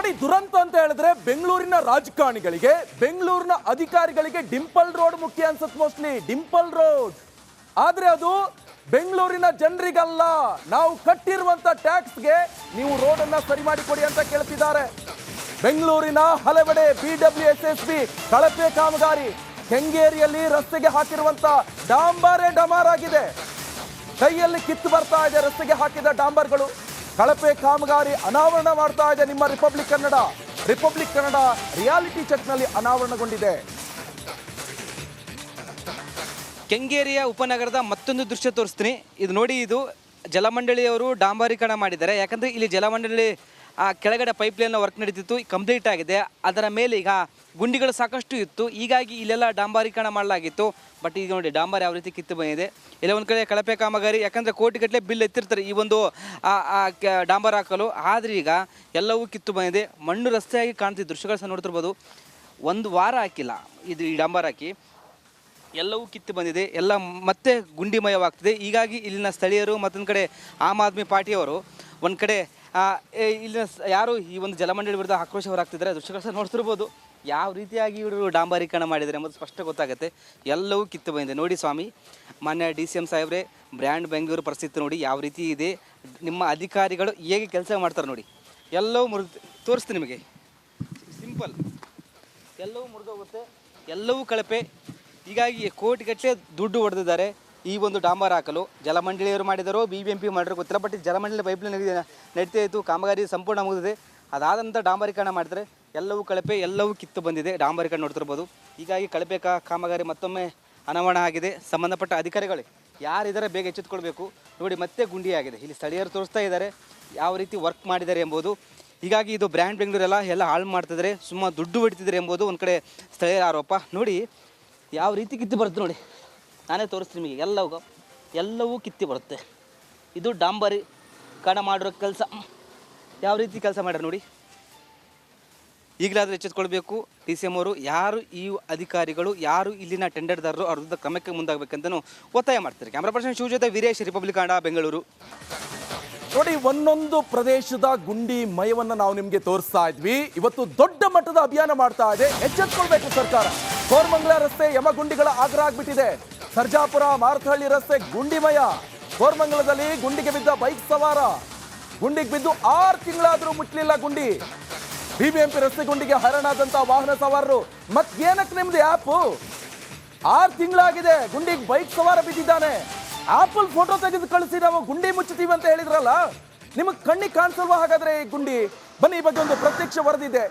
ನೋಡಿ, ದುರಂತ ಅಂತ ಹೇಳಿದ್ರೆ ಬೆಂಗಳೂರಿನ ರಾಜಕಾರಣಿಗಳಿಗೆ, ಬೆಂಗಳೂರಿನ ಅಧಿಕಾರಿಗಳಿಗೆ ಡಿಂಪಲ್ ರೋಡ್ ಮುಖ್ಯ ಅನ್ಸುತ್ತೆ ಮೋಸ್ಟ್ಲಿ, ಡಿಂಪಲ್ ರೋಡ್. ಆದ್ರೆ ಅದು ಬೆಂಗಳೂರಿನ ಜನರಿಗಲ್ಲ. ನಾವು ಕಟ್ಟಿರುವಂತ ಟ್ಯಾಕ್ಸ್ಗೆ ನೀವು ರೋಡ್ ಅನ್ನ ಸರಿ ಮಾಡಿ ಕೊಡಿ ಅಂತ ಕೇಳ್ತಿದ್ದಾರೆ. ಬೆಂಗಳೂರಿನ ಹಲವೆಡೆ B W S S B, ಕಳಪೆ ಕಾಮಗಾರಿ, ಕೆಂಗೇರಿಯಲ್ಲಿ ರಸ್ತೆಗೆ ಹಾಕಿರುವಂತ ಡಾಂಬಾರೇ ಡಮಾರ್ ಆಗಿದೆ ಕೈಯಲ್ಲಿ ಕಿತ್ತು ಬರ್ತಾ ಇದೆ ರಸ್ತೆಗೆ ಹಾಕಿದ ಡಾಂಬರ್ಗಳು. ಕಳಪೆ ಕಾಮಗಾರಿ ಅನಾವರಣ ಮಾಡ್ತಾ ಇದೆ ನಿಮ್ಮ Republic Kannada Republic Kannada reality ಚೆಕ್ನಲ್ಲಿ ಅನಾವರಣಗೊಂಡಿದೆ. ಕೆಂಗೇರಿಯ ಉಪನಗರದ ಮತ್ತೊಂದು ದೃಶ್ಯ ತೋರಿಸ್ತೀನಿ. ಇದು ನೋಡಿ, ಇದು ಜಲಮಂಡಳಿಯವರು ಡಾಂಬರೀಕರಣ ಮಾಡಿದ್ದಾರೆ. ಯಾಕಂದರೆ ಇಲ್ಲಿ ಜಲಮಂಡಳಿ ಆ ಕೆಳಗಡೆ ಪೈಪ್ ಲೈನ್ ವರ್ಕ್ ನಡೀತಿತ್ತು ಕಂಪ್ಲೀಟ್ ಆಗಿದೆ. ಅದರ ಮೇಲೆ ಈಗ ಗುಂಡಿಗಳು ಸಾಕಷ್ಟು ಇತ್ತು. ಹೀಗಾಗಿ ಇಲ್ಲೆಲ್ಲ ಡಾಂಬಾರೀಕರಣ ಮಾಡಲಾಗಿತ್ತು. ಬಟ್ ಈಗ ನೋಡಿ, ಡಾಂಬರ್ ಯಾವ ರೀತಿ ಕಿತ್ತು ಬಂದಿದೆ. ಇಲ್ಲ ಒಂದು ಕಡೆ ಕಳಪೆ ಕಾಮಗಾರಿ, ಯಾಕಂದರೆ ಕೋಟಿಗಟ್ಟಲೆ ಬಿಲ್ ಎತ್ತಿರ್ತಾರೆ ಈ ಒಂದು ಡಾಂಬರ್ ಹಾಕಲು. ಆದರೆ ಈಗ ಎಲ್ಲವೂ ಕಿತ್ತು ಬಂದಿದೆ. ಮಣ್ಣು ರಸ್ತೆಯಾಗಿ ಕಾಣ್ತಿದ್ದ ದೃಶ್ಯಗಳು ಸಹ ನೋಡ್ತಿರ್ಬೋದು. ಒಂದು ವಾರ ಹಾಕಿಲ್ಲ. ಇದು ಈ ಡಾಂಬರ್ ಹಾಕಿ. ಎಲ್ಲವೂ ಕಿತ್ತು ಬಂದಿದೆ. ಎಲ್ಲ ಮತ್ತೆ ಗುಂಡಿಮಯವಾಗ್ತಿದೆ. ಹೀಗಾಗಿ ಇಲ್ಲಿನ ಸ್ಥಳೀಯರು ಮತ್ತೊಂದು ಕಡೆ ಆಮ್ ಆದ್ಮಿ ಪಾರ್ಟಿಯವರು ಒಂದು ಕಡೆ ಇಲ್ಲಿನ ಯಾರು ಈ ಒಂದು ಜಲಮಂಡಳಿ ವಿರುದ್ಧ ಆಕ್ರೋಶ ಹೊರಾಗ್ತಿದ್ದಾರೆ ದೃಶ್ಯಗಳು ಸಹ ನೋಡ್ತಿರ್ಬೋದು. ಯಾವ ರೀತಿಯಾಗಿ ಇವರು ಡಾಂಬಾರೀಕರಣ ಮಾಡಿದ್ದಾರೆ ಎಂಬುದು ಸ್ಪಷ್ಟ ಗೊತ್ತಾಗುತ್ತೆ. ಎಲ್ಲವೂ ಕಿತ್ತು ಬಂದಿದೆ. ನೋಡಿ ಸ್ವಾಮಿ, ಮಾನ್ಯ ಡಿ ಸಿ ಎಂ ಸಾಹೇಬ್ರೆ, ಬ್ರ್ಯಾಂಡ್ ಬೆಂಗಳೂರು ಪರಿಸ್ಥಿತಿ ನೋಡಿ ಯಾವ ರೀತಿ ಇದೆ. ನಿಮ್ಮ ಅಧಿಕಾರಿಗಳು ಹೇಗೆ ಕೆಲಸ ಮಾಡ್ತಾರೆ ನೋಡಿ. ಎಲ್ಲವೂ ಮುರಿದು, ತೋರಿಸ್ತೀನಿ ನಿಮಗೆ. ಸಿಂಪಲ್. ಎಲ್ಲವೂ ಮುರಿದೋಗುತ್ತೆ. ಎಲ್ಲವೂ ಕಳಪೆ. ಹೀಗಾಗಿ ಕೋಟಿಗಟ್ಟಲೆ ದುಡ್ಡು ಹೊಡೆದಿದ್ದಾರೆ. ಈ ಒಂದು ಡಾಂಬರ್ ಹಾಕಲು ಜಲಮಂಡಳಿಯವರು ಮಾಡಿದರು. ಬಿ ಬಿ ಎಂ ಪಿ ಗೊತ್ತಿಲ್ಲ ಬಟ್ ಜಲಮಂಡಳಿ ಪೈಪ್ಲೈನ್ ನಡೀತಾ ಇತ್ತು. ಕಾಮಗಾರಿ ಸಂಪೂರ್ಣ ಮುಗಿದಿದೆ. ಅದಾದಂಥ ಡಾಂಬರೀಕರಣ ಮಾಡಿದರೆ ಎಲ್ಲವೂ ಕಳಪೆ, ಎಲ್ಲವೂ ಕಿತ್ತು ಬಂದಿದೆ. ಡಾಂಬರೀಕರಣ ನೋಡ್ತಿರ್ಬೋದು. ಹೀಗಾಗಿ ಕಳಪೆ ಕಾಮಗಾರಿ ಮತ್ತೊಮ್ಮೆ ಅನಾವರಣ ಆಗಿದೆ. ಸಂಬಂಧಪಟ್ಟ ಅಧಿಕಾರಿಗಳೇ ಯಾರಿದ್ದಾರೆ ಬೇಗ ಎಚ್ಚೆತ್ತುಕೊಳ್ಬೇಕು ನೋಡಿ, ಮತ್ತೆ ಗುಂಡಿ ಆಗಿದೆ ಇಲ್ಲಿ ಸ್ಥಳೀಯರು ತೋರಿಸ್ತಾ ಇದ್ದಾರೆ. ಯಾವ ರೀತಿ ವರ್ಕ್ ಮಾಡಿದ್ದಾರೆ ಎಂಬುದು. ಹೀಗಾಗಿ ಇದು ಬ್ರ್ಯಾಂಡ್ ಬೆಂಗಳೂರೆಲ್ಲ ಎಲ್ಲ ಹಾಳು ಮಾಡ್ತಿದ್ದಾರೆ. ಸುಮ್ಮ ದುಡ್ಡು ಹೊಡಿತಿದ್ದಾರೆ ಎಂಬುದು ಒಂದು ಕಡೆ ಸ್ಥಳೀಯರ ಆರೋಪ. ನೋಡಿ, ಯಾವ ರೀತಿ ಕಿತ್ತು ಬರುತ್ತೆ ನೋಡಿ. ನಾನೇ ತೋರಿಸ್ತೀನಿ ನಿಮಗೆ. ಎಲ್ಲವೂ ಎಲ್ಲವೂ ಕಿತ್ತಿ ಬರುತ್ತೆ. ಇದು ಡಾಂಬರಿ ಕಣ ಮಾಡಿರೋ ಕೆಲಸ. ಯಾವ ರೀತಿ ಕೆಲಸ ಮಾಡ್ಯಾರ ನೋಡಿ. ಈಗಲಾದರೂ ಎಚ್ಚೆತ್ಕೊಳ್ಬೇಕು. ಡಿ ಸಿ ಎಂ ಅವರು ಯಾರು ಈ ಅಧಿಕಾರಿಗಳು, ಯಾರು ಇಲ್ಲಿನ ಟೆಂಡರ್ದಾರರು ಅವ್ರ ವಿರುದ್ಧ ಕ್ರಮಕ್ಕೆ ಮುಂದಾಗಬೇಕಂತನೂ ಒತ್ತಾಯ ಮಾಡ್ತಾರೆ. ಕ್ಯಾಮ್ರಾ ಪರ್ಸನ್ ಶಿವ ಜೊತೆ ವೀರೇಶ್, ರಿಪಬ್ಲಿಕ್ ಕನ್ನಡ ಬೆಂಗಳೂರು. ನೋಡಿ, ಒಂದೊಂದು ಪ್ರದೇಶದ ಗುಂಡಿ ಮಯವನ್ನು ನಾವು ನಿಮಗೆ ತೋರಿಸ್ತಾ ಇದ್ವಿ. ಇವತ್ತು ದೊಡ್ಡ ಮಟ್ಟದ ಅಭಿಯಾನ ಮಾಡ್ತಾ ಇದೆ. ಎಚ್ಚೆತ್ಕೊಳ್ಬೇಕು ಸರ್ಕಾರ. ಕೋರ್ಮಂಗ್ಲಾ ರಸ್ತೆ ಯಮಗುಂಡಿಗಳ ಆಗ್ರ ಆಗ್ಬಿಟ್ಟಿದೆ ಸರ್ಜಾಪುರ ಮಾರತಹಳ್ಳಿ ರಸ್ತೆ ಗುಂಡಿಮಯ. ಕೋರ್ಮಂಗಲದಲ್ಲಿ ಗುಂಡಿಗೆ ಬಿದ್ದ ಬೈಕ್ ಸವಾರ. ಗುಂಡಿಗೆ ಬಿದ್ದು ಆರು ತಿಂಗಳಾದರೂ ಮುಟ್ಲಿಲ್ಲ ಗುಂಡಿ. ಬಿಬಿಎಂಪಿ ರಸ್ತೆ ಗುಂಡಿಗೆ ಹರಣಾದಂತ ವಾಹನ ಸವಾರರು. ಮತ್ ಏನಕ್ಕೆ ನಿಮ್ದು ಆ್ಯಪ್ ಆರು ತಿಂಗಳಾಗಿದೆ, ಗುಂಡಿಗೆ ಬೈಕ್ ಸವಾರ ಬಿದ್ದಿದ್ದಾನೆ. ಆಪಲ್ ಫೋಟೋ ತೆಗೆದು ಕಳಿಸಿ, ನಾವು ಗುಂಡಿ ಮುಚ್ಚುತ್ತೀವಿ ಅಂತ ಹೇಳಿದ್ರಲ್ಲ? ನಿಮಗೆ ಕಣ್ಣಿಗೆ ಕಾಣಿಸಲ್ವಾ ಹಾಗಾದ್ರೆ ಈ ಗುಂಡಿ? ಬನ್ನಿ, ಈ ಬಗ್ಗೆ ಒಂದು ಪ್ರತ್ಯಕ್ಷ ವರದಿದೆ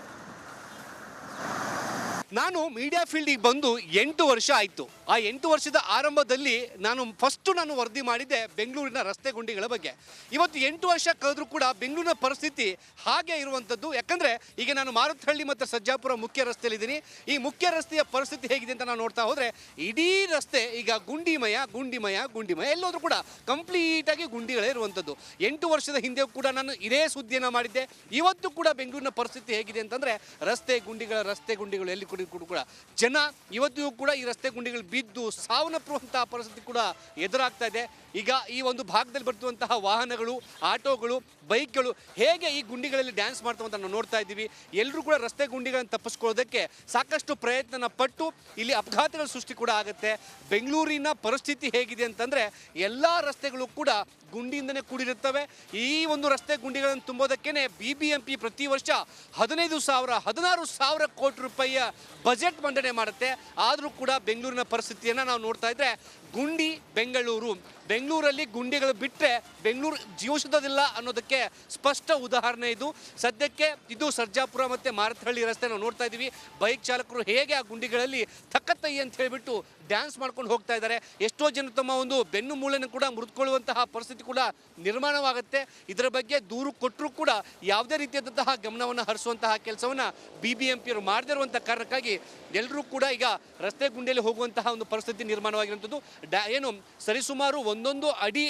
ನಾನು ಮೀಡಿಯಾ ಫೀಲ್ಡಿಗೆ ಬಂದು ಎಂಟು ವರ್ಷ ಆಯಿತು. ಆ ಎಂಟು ವರ್ಷದ ಆರಂಭದಲ್ಲಿ ನಾನು ಫಸ್ಟು ನಾನು ವರದಿ ಮಾಡಿದ್ದೆ ಬೆಂಗಳೂರಿನ ರಸ್ತೆ ಗುಂಡಿಗಳ ಬಗ್ಗೆ. ಇವತ್ತು ಎಂಟು ವರ್ಷ ಕಳೆದರೂ ಕೂಡ ಬೆಂಗಳೂರಿನ ಪರಿಸ್ಥಿತಿ ಹಾಗೆ ಇರುವಂಥದ್ದು ಯಾಕಂದರೆ ಈಗ ನಾನು ಮಾರುತಹಳ್ಳಿ ಮತ್ತು ಸಜ್ಜಾಪುರ ಮುಖ್ಯ ರಸ್ತೆಯಲ್ಲಿದ್ದೀನಿ. ಈ ಮುಖ್ಯ ರಸ್ತೆಯ ಪರಿಸ್ಥಿತಿ ಹೇಗಿದೆ ಅಂತ ನಾವು ನೋಡ್ತಾ ಹೋದರೆ ಇಡೀ ರಸ್ತೆ ಈಗ ಗುಂಡಿಮಯ ಗುಂಡಿಮಯ ಗುಂಡಿಮಯ ಎಲ್ಲೋದ್ರೂ ಕೂಡ ಕಂಪ್ಲೀಟಾಗಿ ಗುಂಡಿಗಳೇ ಇರುವಂಥದ್ದು ಎಂಟು ವರ್ಷದ ಹಿಂದೆ ಕೂಡ ನಾನು ಇದೇ ಸುದ್ದಿಯನ್ನು ಮಾಡಿದ್ದೆ. ಇವತ್ತು ಕೂಡ ಬೆಂಗಳೂರಿನ ಪರಿಸ್ಥಿತಿ ಹೇಗಿದೆ ಅಂತಂದರೆ ರಸ್ತೆ ಗುಂಡಿಗಳ, ರಸ್ತೆ ಗುಂಡಿಗಳು ಎಲ್ಲಿ ಕೂಡ ಕೂಡ ಕೂಡ ಜನ ಇವತ್ತಿಗೂ ಕೂಡ ಈ ರಸ್ತೆ ಗುಂಡಿಗಳು ಬಿದ್ದು ಸಾವನ್ನಪ್ಪುವಂತಹ ಪರಿಸ್ಥಿತಿ ಕೂಡ ಎದುರಾಗ್ತಾ ಇದೆ. ಈಗ ಈ ಒಂದು ಭಾಗದಲ್ಲಿ ಬರ್ತುವಂತಹ ವಾಹನಗಳು, ಆಟೋಗಳು, ಬೈಕ್ಗಳು ಹೇಗೆ ಈ ಗುಂಡಿಗಳಲ್ಲಿ ಡ್ಯಾನ್ಸ್ ಮಾಡ್ತಾವಂತ ನಾವು ನೋಡ್ತಾ ಇದ್ದೀವಿ. ಎಲ್ಲರೂ ಕೂಡ ರಸ್ತೆ ಗುಂಡಿಗಳನ್ನು ತಪ್ಪಿಸ್ಕೊಳ್ಳೋದಕ್ಕೆ ಸಾಕಷ್ಟು ಪ್ರಯತ್ನ ಪಟ್ಟು ಇಲ್ಲಿ ಅಪಘಾತಗಳ ಸೃಷ್ಟಿ ಕೂಡ ಆಗುತ್ತೆ. ಬೆಂಗಳೂರಿನ ಪರಿಸ್ಥಿತಿ ಹೇಗಿದೆ ಅಂತಂದರೆ ಎಲ್ಲ ರಸ್ತೆಗಳು ಕೂಡ ಗುಂಡಿಯಿಂದನೇ ಕೂಡಿರುತ್ತವೆ. ಈ ಒಂದು ರಸ್ತೆ ಗುಂಡಿಗಳನ್ನು ತುಂಬೋದಕ್ಕೇನೆ ಬಿ ಬಿ ಎಂ ಪಿ ಪ್ರತಿ ವರ್ಷ ಹದಿನೈದು ಸಾವಿರ, ಹದಿನಾರು ಸಾವಿರ ಕೋಟಿ ರೂಪಾಯಿಯ ಬಜೆಟ್ ಮಂಡನೆ ಮಾಡುತ್ತೆ. ಆದರೂ ಕೂಡ ಬೆಂಗಳೂರಿನ ಪರಿಸ್ಥಿತಿಯನ್ನು ನಾವು ನೋಡ್ತಾ ಇದ್ರೆ ಗುಂಡಿ ಬೆಂಗಳೂರು. ಬೆಂಗಳೂರಲ್ಲಿ ಗುಂಡಿಗಳು ಬಿಟ್ಟರೆ ಬೆಂಗಳೂರು ಜೀವಿಸೋದಿಲ್ಲ ಅನ್ನೋದಕ್ಕೆ ಸ್ಪಷ್ಟ ಉದಾಹರಣೆ ಇದು. ಸದ್ಯಕ್ಕೆ ಇದು ಸರ್ಜಾಪುರ ಮತ್ತು ಮಾರತಹಳ್ಳಿ ರಸ್ತೆ ನಾವು ನೋಡ್ತಾ ಇದ್ದೀವಿ. ಬೈಕ್ ಚಾಲಕರು ಹೇಗೆ ಆ ಗುಂಡಿಗಳಲ್ಲಿ ತಕ್ಕತ್ತೈ ಅಂತ ಹೇಳಿಬಿಟ್ಟು ಡ್ಯಾನ್ಸ್ ಮಾಡ್ಕೊಂಡು ಹೋಗ್ತಾ ಇದ್ದಾರೆ. ಎಷ್ಟೋ ಜನ ತಮ್ಮ ಒಂದು ಬೆನ್ನು ಮೂಳೆನ ಕೂಡ ಮುರಿದುಕೊಳ್ಳುವಂತಹ ಪರಿಸ್ಥಿತಿ ಕೂಡ ನಿರ್ಮಾಣವಾಗುತ್ತೆ. ಇದರ ಬಗ್ಗೆ ದೂರು ಕೊಟ್ಟರೂ ಕೂಡ ಯಾವುದೇ ರೀತಿಯಾದಂತಹ ಗಮನವನ್ನು ಹರಿಸುವಂತಹ ಕೆಲಸವನ್ನು ಬಿ ಬಿ ಎಂ ಪಿಯವರು ಮಾಡದೇ ಕಾರಣಕ್ಕಾಗಿ ಎಲ್ಲರೂ ಕೂಡ ಈಗ ರಸ್ತೆ ಗುಂಡಿಯಲ್ಲಿ ಹೋಗುವಂತಹ ಒಂದು ಪರಿಸ್ಥಿತಿ ನಿರ್ಮಾಣವಾಗಿರುವಂಥದ್ದು. ಡ್ಯಾ ಏನು ಸರಿಸುಮಾರು ಒಂದೊಂದು ಅಡಿ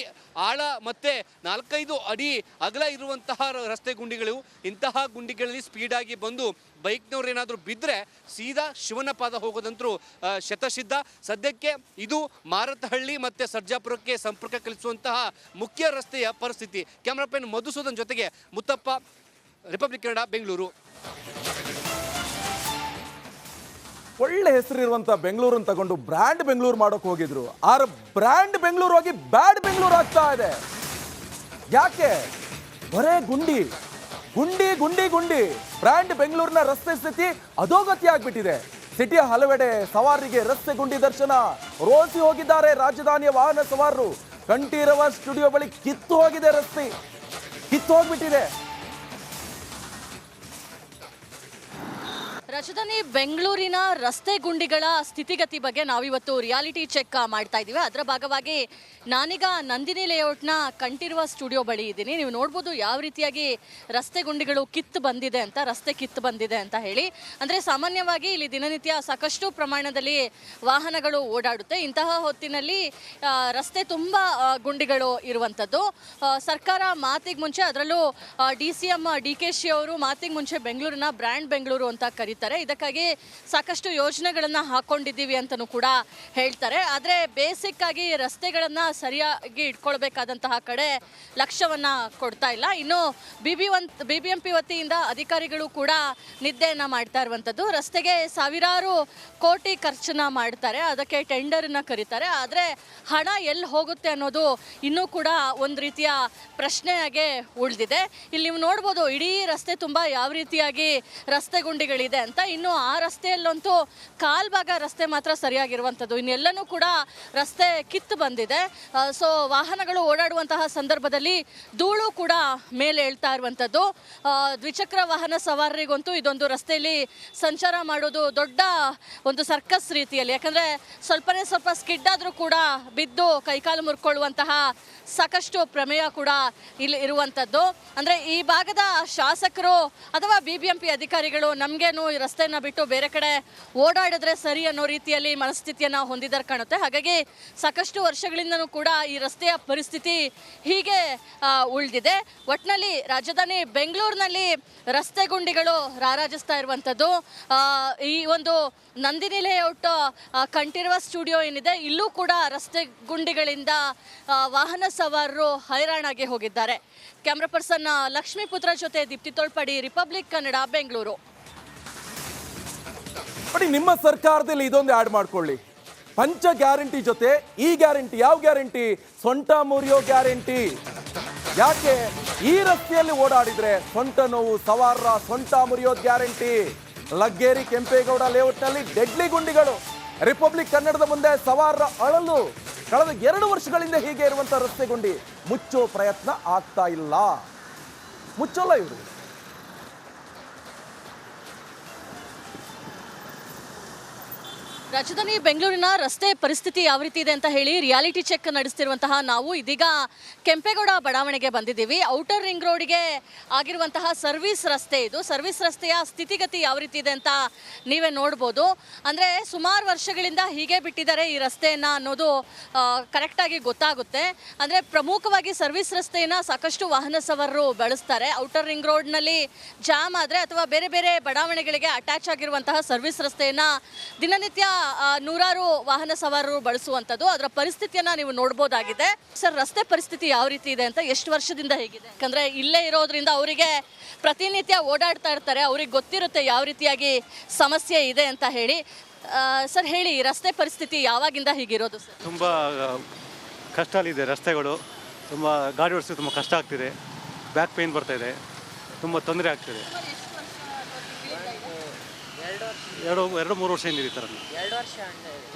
ಆಳ ಮತ್ತು ನಾಲ್ಕೈದು ಅಡಿ ಅಗಲ ಇರುವಂತಹ ರಸ್ತೆ ಗುಂಡಿಗಳು ಇಂತಹ ಗುಂಡಿಗಳಲ್ಲಿ ಸ್ಪೀಡಾಗಿ ಬಂದು ಬೈಕ್ನವ್ರು ಏನಾದರೂ ಬಿದ್ದರೆ ಸೀದಾ ಶಿವನ ಪಾದ ಹೋಗೋದಂತರೂ ಶತಸಿದ್ಧ. ಸದ್ಯಕ್ಕೆ ಇದು ಮಾರತಹಳ್ಳಿ ಮತ್ತು ಸರ್ಜಾಪುರಕ್ಕೆ ಸಂಪರ್ಕ ಕಲಿಸುವಂತಹ ಮುಖ್ಯ ರಸ್ತೆಯ ಪರಿಸ್ಥಿತಿ. ಕ್ಯಾಮ್ರಾ ಪೆನ್ ಮಧುಸೂದನ್ ಜೊತೆಗೆ ಮುತ್ತಪ್ಪ, ರಿಪಬ್ಲಿಕ್ ಕನ್ನಡ, ಬೆಂಗಳೂರು. ಒಳ್ಳೆ ಹೆಸರಿರುವಂತ ಬೆಂಗಳೂರನ್ನು ತಗೊಂಡು ಬ್ರ್ಯಾಂಡ್ ಬೆಂಗಳೂರು ಮಾಡೋಕೆ ಹೋಗಿದ್ರು. ಆದ್ರೆ ಬ್ರ್ಯಾಂಡ್ ಬೆಂಗಳೂರು ಹೋಗಿ ಬ್ಯಾಡ್ ಬೆಂಗಳೂರು ಆಗ್ತಾ ಇದೆ. ಯಾಕೆ? ಬರೇ ಗುಂಡಿ. ಗುಂಡಿ ಗುಂಡಿ ಗುಂಡಿ. ಬ್ರ್ಯಾಂಡ್ ಬೆಂಗಳೂರಿನ ರಸ್ತೆ ಸ್ಥಿತಿ ಅಧೋಗತಿ ಆಗ್ಬಿಟ್ಟಿದೆ. ಸಿಟಿಯ ಹಲವೆಡೆ ಸವಾರಿಗೆ ರಸ್ತೆ ಗುಂಡಿ ದರ್ಶನ. ರೋಸಿ ಹೋಗಿದ್ದಾರೆ ರಾಜಧಾನಿಯ ವಾಹನ ಸವಾರರು. ಕಂಠೀರವ ಸ್ಟುಡಿಯೋ ಬಳಿ ಕಿತ್ತು ಹೋಗಿದೆ ರಸ್ತೆ. ಕಿತ್ತು ಹೋಗ್ಬಿಟ್ಟಿದೆ. ರಾಜಧಾನಿ ಬೆಂಗಳೂರಿನ ರಸ್ತೆ ಗುಂಡಿಗಳ ಸ್ಥಿತಿಗತಿ ಬಗ್ಗೆ ನಾವಿವತ್ತು ರಿಯಾಲಿಟಿ ಚೆಕ್ ಮಾಡ್ತಾ ಇದ್ದೀವಿ. ಅದರ ಭಾಗವಾಗಿ ನಾನೀಗ ನಂದಿನಿ ಲೇಔಟ್ನ ಕಂಠಿರುವ ಸ್ಟುಡಿಯೋ ಬಳಿ ಇದ್ದೀನಿ. ನೀವು ನೋಡ್ಬೋದು ಯಾವ ರೀತಿಯಾಗಿ ರಸ್ತೆ ಗುಂಡಿಗಳು ಕಿತ್ತು ಬಂದಿದೆ ಅಂತ, ರಸ್ತೆ ಕಿತ್ತು ಬಂದಿದೆ ಅಂತ ಹೇಳಿ. ಅಂದರೆ ಸಾಮಾನ್ಯವಾಗಿ ಇಲ್ಲಿ ದಿನನಿತ್ಯ ಸಾಕಷ್ಟು ಪ್ರಮಾಣದಲ್ಲಿ ವಾಹನಗಳು ಓಡಾಡುತ್ತೆ. ಇಂತಹ ಹೊತ್ತಿನಲ್ಲಿ ರಸ್ತೆ ತುಂಬ ಗುಂಡಿಗಳು ಇರುವಂಥದ್ದು ಸರ್ಕಾರ ಮಾತಿಗೆ ಮುಂಚೆ, ಅದರಲ್ಲೂ D C M, D K Shi ಅವರು ಮಾತಿಗೆ ಮುಂಚೆ ಬೆಂಗಳೂರಿನ ಬ್ರ್ಯಾಂಡ್ ಬೆಂಗಳೂರು ಅಂತ ಕರೀತಾರೆ. ಇದಕ್ಕಾಗಿ ಸಾಕಷ್ಟು ಯೋಜನೆಗಳನ್ನು ಹಾಕೊಂಡಿದ್ದೀವಿ ಅಂತಲೂ ಕೂಡ ಹೇಳ್ತಾರೆ. ಆದರೆ ಬೇಸಿಕ್ ಆಗಿ ರಸ್ತೆಗಳನ್ನು ಸರಿಯಾಗಿ ಇಟ್ಕೊಳ್ಬೇಕಾದಂತಹ ಕಡೆ ಲಕ್ಷ್ಯವನ್ನು ಕೊಡ್ತಾ ಇಲ್ಲ. ಇನ್ನು ಬಿ ಬಿ ಒನ್ ವತಿಯಿಂದ ಅಧಿಕಾರಿಗಳು ಕೂಡ ನಿದ್ದೆಯನ್ನು ಮಾಡ್ತಾ ಇರುವಂಥದ್ದು ರಸ್ತೆಗೆ ಸಾವಿರಾರು ಕೋಟಿ ಖರ್ಚನ್ನು ಮಾಡ್ತಾರೆ. ಅದಕ್ಕೆ ಟೆಂಡರನ್ನು ಕರೀತಾರೆ. ಆದರೆ ಹಣ ಎಲ್ಲಿ ಹೋಗುತ್ತೆ ಅನ್ನೋದು ಇನ್ನೂ ಕೂಡ ಒಂದು ರೀತಿಯ ಪ್ರಶ್ನೆಯಾಗೆ ಉಳಿದಿದೆ. ಇಲ್ಲಿ ನೀವು ನೋಡ್ಬೋದು, ಇಡೀ ರಸ್ತೆ ತುಂಬ ಯಾವ ರೀತಿಯಾಗಿ ರಸ್ತೆ ಗುಂಡಿಗಳಿದೆ ಅಂತ. ಇನ್ನು ಆ ರಸ್ತೆಯಲ್ಲಂತೂ ಕಾಲ್ಭಾಗ ರಸ್ತೆ ಮಾತ್ರ ಸರಿಯಾಗಿರುವಂಥದ್ದು. ಇನ್ನೆಲ್ಲನೂ ಕೂಡ ರಸ್ತೆ ಕಿತ್ತು ಬಂದಿದೆ. ಸೊ ವಾಹನಗಳು ಓಡಾಡುವಂತಹ ಸಂದರ್ಭದಲ್ಲಿ ಧೂಳು ಕೂಡ ಮೇಲೆ ಹೇಳ್ತಾ ಇರುವಂಥದ್ದು. ದ್ವಿಚಕ್ರ ವಾಹನ ಸವಾರರಿಗಂತೂ ಇದೊಂದು ರಸ್ತೆಯಲ್ಲಿ ಸಂಚಾರ ಮಾಡೋದು ದೊಡ್ಡ ಒಂದು ಸರ್ಕಸ್ ರೀತಿಯಲ್ಲಿ. ಯಾಕಂದರೆ ಸ್ವಲ್ಪನೇ ಸ್ವಲ್ಪ ಸ್ಕಿಡ್ ಆದರೂ ಕೂಡ ಬಿದ್ದು ಕೈಕಾಲು ಮುರ್ಕೊಳ್ಳುವಂತಹ ಸಾಕಷ್ಟು ಪ್ರಮೇಯ ಕೂಡ ಇಲ್ಲಿ ಇರುವಂಥದ್ದು. ಅಂದರೆ ಈ ಭಾಗದ ಶಾಸಕರು ಅಥವಾ ಬಿ ಬಿ ಅಧಿಕಾರಿಗಳು ನಮಗೇನು ರಸ್ತೆನ ಬಿಟ್ಟು ಬೇರೆ ಕಡೆ ಓಡಾಡಿದ್ರೆ ಸರಿ ಅನ್ನೋ ರೀತಿಯಲ್ಲಿ ಮನಸ್ಥಿತಿಯನ್ನು ಹೊಂದಿದ್ದಾರೆ ಕಾಣುತ್ತೆ. ಹಾಗಾಗಿ ಸಾಕಷ್ಟು ವರ್ಷಗಳಿಂದನೂ ಕೂಡ ಈ ರಸ್ತೆಯ ಪರಿಸ್ಥಿತಿ ಹೀಗೆ ಉಳಿದಿದೆ. ಒಟ್ಟಿನಲ್ಲಿ ರಾಜಧಾನಿ ಬೆಂಗಳೂರಿನಲ್ಲಿ ರಸ್ತೆ ಗುಂಡಿಗಳು ರಾರಾಜಿಸ್ತಾ ಇರುವಂಥದ್ದು. ಈ ಒಂದು ನಂದಿನಿ ಲೇಔಟ್ ಕಂಠೀರವ ಸ್ಟುಡಿಯೋ ಏನಿದೆ, ಇಲ್ಲೂ ಕೂಡ ರಸ್ತೆ ಗುಂಡಿಗಳಿಂದ ವಾಹನ ಸವಾರರು ಹೈರಾಣಾಗಿ ಹೋಗಿದ್ದಾರೆ. ಕ್ಯಾಮ್ರಾ ಪರ್ಸನ್ ಲಕ್ಷ್ಮೀಪುತ್ರ ಜೊತೆ ದೀಪ್ತಿ ತೋಳ್ಪಡಿ, ರಿಪಬ್ಲಿಕ್ ಕನ್ನಡ, ಬೆಂಗಳೂರು. ನೋಡಿ, ನಿಮ್ಮ ಸರ್ಕಾರದಲ್ಲಿ ಇದೊಂದು ಆ್ಯಡ್ ಮಾಡ್ಕೊಳ್ಳಿ. ಪಂಚ ಗ್ಯಾರಂಟಿ ಜೊತೆ ಈ ಗ್ಯಾರಂಟಿ, ಯಾವ ಗ್ಯಾರಂಟಿ? ಸೊಂಟ ಮುರಿಯೋ ಗ್ಯಾರಂಟಿ. ಯಾಕೆ? ಈ ರಸ್ತೆಯಲ್ಲಿ ಓಡಾಡಿದ್ರೆ ಸೊಂಟ ನೋವು, ಸವಾರರ ಸೊಂಟ ಮುರಿಯೋ ಗ್ಯಾರಂಟಿ. ಲಗ್ಗೇರಿ ಕೆಂಪೇಗೌಡ ಲೇಔಟ್ನಲ್ಲಿ ಡೆಡ್ಲಿ ಗುಂಡಿಗಳು. ರಿಪಬ್ಲಿಕ್ ಕನ್ನಡದ ಮುಂದೆ ಸವಾರರ ಅಳಲು. ಕಳೆದ ಎರಡು ವರ್ಷಗಳಿಂದ ಹೀಗೆ ಇರುವಂತ ರಸ್ತೆ ಗುಂಡಿ ಮುಚ್ಚೋ ಪ್ರಯತ್ನ ಆಗ್ತಾ ಇಲ್ಲ. ಮುಚ್ಚೋಲ್ಲ ಇವರು. ರಾಜಧಾನಿ ಬೆಂಗಳೂರಿನ ರಸ್ತೆ ಪರಿಸ್ಥಿತಿ ಯಾವ ರೀತಿ ಇದೆ ಅಂತ ಹೇಳಿ ರಿಯಾಲಿಟಿ ಚೆಕ್ ನಡೆಸ್ತಿರುವಂತಹ ನಾವು ಇದೀಗ ಕೆಂಪೇಗೌಡ ಬಡಾವಣೆಗೆ ಬಂದಿದ್ದೀವಿ. ಔಟರ್ ರಿಂಗ್ ರೋಡ್ಗೆ ಆಗಿರುವಂತಹ ಸರ್ವಿಸ್ ರಸ್ತೆ ಇದು. ಸರ್ವಿಸ್ ರಸ್ತೆಯ ಸ್ಥಿತಿಗತಿ ಯಾವ ರೀತಿ ಇದೆ ಅಂತ ನೀವೇ ನೋಡ್ಬೋದು. ಅಂದರೆ ಸುಮಾರು ವರ್ಷಗಳಿಂದ ಹೀಗೆ ಬಿಟ್ಟಿದ್ದಾರೆ ಈ ರಸ್ತೆಯನ್ನು ಅನ್ನೋದು ಕರೆಕ್ಟಾಗಿ ಗೊತ್ತಾಗುತ್ತೆ. ಅಂದರೆ ಪ್ರಮುಖವಾಗಿ ಸರ್ವಿಸ್ ರಸ್ತೆಯನ್ನು ಸಾಕಷ್ಟು ವಾಹನ ಸವಾರರು ಬಳಸ್ತಾರೆ. ಔಟರ್ ರಿಂಗ್ ರೋಡ್ನಲ್ಲಿ ಜಾಮ್ ಆದರೆ ಅಥವಾ ಬೇರೆ ಬೇರೆ ಬಡಾವಣೆಗಳಿಗೆ ಅಟ್ಯಾಚ್ ಆಗಿರುವಂತಹ ಸರ್ವಿಸ್ ರಸ್ತೆಯನ್ನು ದಿನನಿತ್ಯ ನೂರಾರು ವಾಹನ ಸವಾರರು ಬಳಸುವಂಥದ್ದು. ಅದರ ಪರಿಸ್ಥಿತಿಯನ್ನು ನೀವು ನೋಡ್ಬೋದಾಗಿದೆ. ಸರ್ ರಸ್ತೆ ಪರಿಸ್ಥಿತಿ ಯಾವ ರೀತಿ ಇದೆ ಅಂತ ಎಷ್ಟು ವರ್ಷದಿಂದ ಹೇಗಿದೆ? ಯಾಕಂದರೆ ಇಲ್ಲೇ ಇರೋದ್ರಿಂದ ಅವರಿಗೆ ಪ್ರತಿನಿತ್ಯ ಓಡಾಡ್ತಾ ಇರ್ತಾರೆ. ಅವ್ರಿಗೆ ಗೊತ್ತಿರುತ್ತೆ ಯಾವ ರೀತಿಯಾಗಿ ಸಮಸ್ಯೆ ಇದೆ ಅಂತ ಹೇಳಿ. ಸರ್ ಹೇಳಿ ರಸ್ತೆ ಪರಿಸ್ಥಿತಿ ಯಾವಾಗಿಂದ ಹೀಗಿರೋದು ಸರ್? ತುಂಬ ಇದೆ ರಸ್ತೆಗಳು. ತುಂಬ ಗಾಡಿ ಓಡಿಸೋದು ತುಂಬ ಕಷ್ಟ ಆಗ್ತಿದೆ. ಬ್ಯಾಕ್ ಪೇಯ್ನ್ ಬರ್ತಾ ಇದೆ. ತುಂಬ ತೊಂದರೆ ಆಗ್ತಿದೆ. ಎರಡು ಎರಡು ಮೂರು ವರ್ಷ ಥರ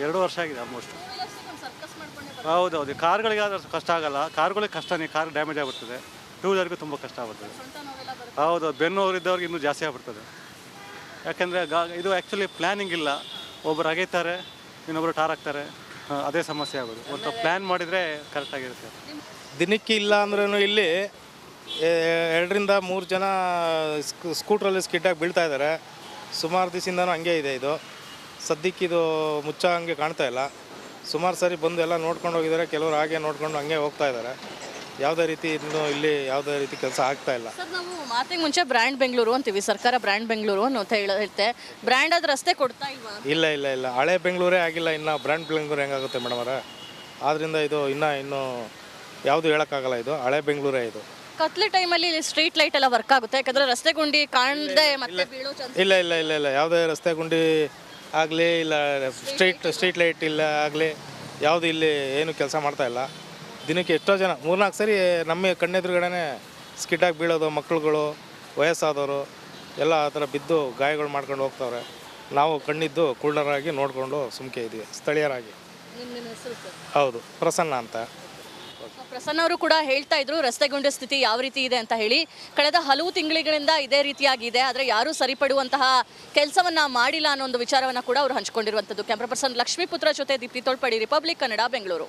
ಎರಡು ವರ್ಷ ಆಗಿದೆ ಆಲ್ಮೋಸ್ಟ್ ಹೌದು ಹೌದು ಕಾರ್ಗಳಿಗೆ ಆದ್ರೆ ಕಷ್ಟ ಆಗಲ್ಲ. ಕಾರ್ಗಳಿಗೆ ಕಷ್ಟನೇ ಕಾರ್ ಡ್ಯಾಮೇಜ್ ಆಗ್ಬಿಡ್ತದೆ. ಟೂ ವೀಲರ್ಗೂ ತುಂಬ ಕಷ್ಟ ಆಗುತ್ತದೆ ಹೌದು ಬೆನ್ನೋರು ಇದ್ದವ್ರಿಗೆ ಇನ್ನೂ ಜಾಸ್ತಿ ಆಗ್ಬಿಡ್ತದೆ. ಯಾಕೆಂದರೆ ಗಾ ಇದು ಆ್ಯಕ್ಚುಲಿ ಪ್ಲ್ಯಾನಿಂಗ್ ಇಲ್ಲ. ಒಬ್ಬರು ಅಗೈತಾರೆ ಇನ್ನೊಬ್ಬರು ಟಾರ್ ಹಾಕ್ತಾರೆ. ಅದೇ ಸಮಸ್ಯೆ ಆಗೋದು. ಒಂದು ಪ್ಲ್ಯಾನ್ ಮಾಡಿದರೆ ಕರೆಕ್ಟಾಗಿರುತ್ತೆ ದಿನಕ್ಕೆ ಇಲ್ಲ ಅಂದ್ರೂ ಇಲ್ಲಿ ಎರಡರಿಂದ ಮೂರು ಜನ ಸ್ಕ್- ಸ್ಕೂಟ್ರಲ್ಲಿ ಸ್ಕಿಡ್ಡಾಗಿ ಬೀಳ್ತಾ ಇದ್ದಾರೆ. ಸುಮಾರು ದಿವಸದಿಂದನೂ ಹಂಗೆ ಇದೆ ಇದು. ಸದ್ಯಕ್ಕಿದು ಮುಚ್ಚ ಹಂಗೆ ಕಾಣ್ತಾ ಇಲ್ಲ. ಸುಮಾರು ಸರಿ ಬಂದು ಎಲ್ಲ ನೋಡ್ಕೊಂಡು ಹೋಗಿದ್ದಾರೆ. ಕೆಲವರು ಹಾಗೆ ನೋಡ್ಕೊಂಡು ಹಂಗೆ ಹೋಗ್ತಾ ಇದ್ದಾರೆ. ಯಾವುದೇ ರೀತಿ ಇನ್ನು ಇಲ್ಲಿ ಯಾವುದೇ ರೀತಿ ಕೆಲಸ ಆಗ್ತಾ ಇಲ್ಲ. ಸರ್ ನಾವು ಮಾತಿಗೆ ಮುಂಚೆ ಬ್ರ್ಯಾಂಡ್ ಬೆಂಗಳೂರು ಅಂತೀವಿ. ಸರ್ಕಾರ ಬ್ರ್ಯಾಂಡ್ ಬೆಂಗಳೂರು ಅಂತ ಹೇಳುತ್ತೆ ಹೇಳ್ತೆ. ಬ್ರ್ಯಾಂಡ್ ಆದ ರಸ್ತೆ ಕೊಡ್ತಾ ಇಲ್ವಾ? ಇಲ್ಲ ಇಲ್ಲ ಇಲ್ಲ. ಹಳೆ ಬೆಂಗಳೂರೇ ಆಗಿಲ್ಲ. ಇನ್ನು ಬ್ರ್ಯಾಂಡ್ ಬೆಂಗಳೂರು ಹೆಂಗಾಗುತ್ತೆ ಮೇಡಮ್ ಅವರ ಆದ್ದರಿಂದ ಇದು ಇನ್ನೂ ಇನ್ನೂ ಯಾವುದು ಹೇಳೋಕ್ಕಾಗಲ್ಲ ಇದು. ಹಳೆ ಬೆಂಗಳೂರೇ ಇದು. ಕತ್ಲೆ ಟೈಮಲ್ಲಿ ಇಲ್ಲಿ ಸ್ಟ್ರೀಟ್ ಲೈಟ್ ಎಲ್ಲ ವರ್ಕ್ ಆಗುತ್ತೆ. ಯಾಕಂದ್ರೆ ರಸ್ತೆ ಗುಂಡಿ ಕಾಣದೆ ಮತ್ತೆ ಬೀಳೋ ಚಾನ್ಸ್ ಇಲ್ಲ ಇಲ್ಲ ಇಲ್ಲ ಇಲ್ಲ. ಯಾವುದೇ ರಸ್ತೆ ಗುಂಡಿ ಆಗಲಿ ಇಲ್ಲ ಸ್ಟ್ರೀಟ್ ಸ್ಟ್ರೀಟ್ ಲೈಟ್ ಇಲ್ಲ ಆಗಲಿ ಯಾವುದು ಇಲ್ಲಿ ಏನು ಕೆಲಸ ಮಾಡ್ತಾ ಇಲ್ಲ. ದಿನಕ್ಕೆ ಎಷ್ಟೋ ಜನ ಮೂರ್ನಾಲ್ಕು ಸರಿ ನಮ್ಮ ಕಣ್ಣೆದುರುಗಡೆ ಸ್ಕಿಟ್ ಆಗಿ ಬೀಳೋದು ಮಕ್ಕಳುಗಳು ವಯಸ್ಸಾದವರು ಎಲ್ಲ ಆ ಥರ ಬಿದ್ದು ಗಾಯಗಳು ಮಾಡ್ಕೊಂಡು ಹೋಗ್ತಾವ್ರೆ. ನಾವು ಕಣ್ಣಿದ್ದು ಕುಳ್ಳರಾಗಿ ನೋಡಿಕೊಂಡು ಸುಮ್ಕೆ ಇದ್ದೀವಿ ಸ್ಥಳೀಯರಾಗಿ. ಹೌದು ಪ್ರಸನ್ನ ಅಂತ. ಪ್ರಸನ್ನ ಅವರು ಕೂಡ ಹೇಳ್ತಾ ಇದ್ರು ರಸ್ತೆ ಗುಂಡಿ ಸ್ಥಿತಿ ಯಾವ ರೀತಿ ಇದೆ ಅಂತ ಹೇಳಿ. ಕಳೆದ ಹಲವು ತಿಂಗಳಿಗಳಿಂದ ಇದೇ ರೀತಿಯಾಗಿದೆ, ಆದರೆ ಯಾರು ಸರಿಪಡುವಂತಹ ಕೆಲಸವನ್ನ ಮಾಡಿಲ್ಲ ಅನ್ನೋ ಒಂದು ವಿಚಾರವನ್ನ ಕೂಡ ಅವರು ಹಂಚಿಕೊಂಡಿರುವಂತದ್ದು ಕ್ಯಾಮ್ರಾ ಪರ್ಸನ್ ಲಕ್ಷ್ಮೀಪುತ್ರ ಜೊತೆ ದೀಪ್ತಿ ತೋಳ್ಪಡಿ, ರಿಪಬ್ಲಿಕ್ ಕನ್ನಡ, ಬೆಂಗಳೂರು.